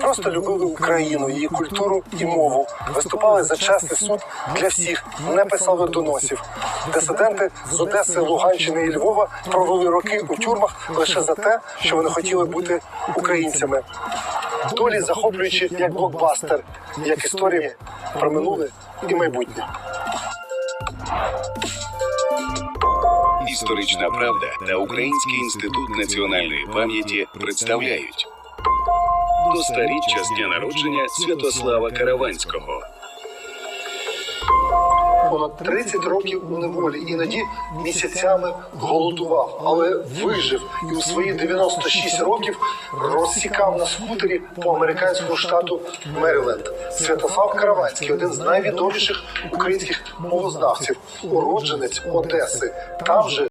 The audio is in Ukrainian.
Просто любили Україну, її культуру і мову, виступали за чесний суд для всіх, не писали доносів. Дисиденти з Одеси, Луганщини і Львова провели роки у тюрмах лише за те, що вони хотіли бути українцями. Долі захоплюючи як блокбастер, як історії про минуле і майбутнє. Історична правда та Український інститут національної пам'яті представляють до старіччя з дня народження Святослава Караванського. Понад 30 років у неволі, іноді місяцями голодував, але вижив і у свої 96 років розсікав на скутері по американському штату Мериленд. Святослав Караванський, один з найвідоміших українських мовознавців, уродженець Одеси. Там же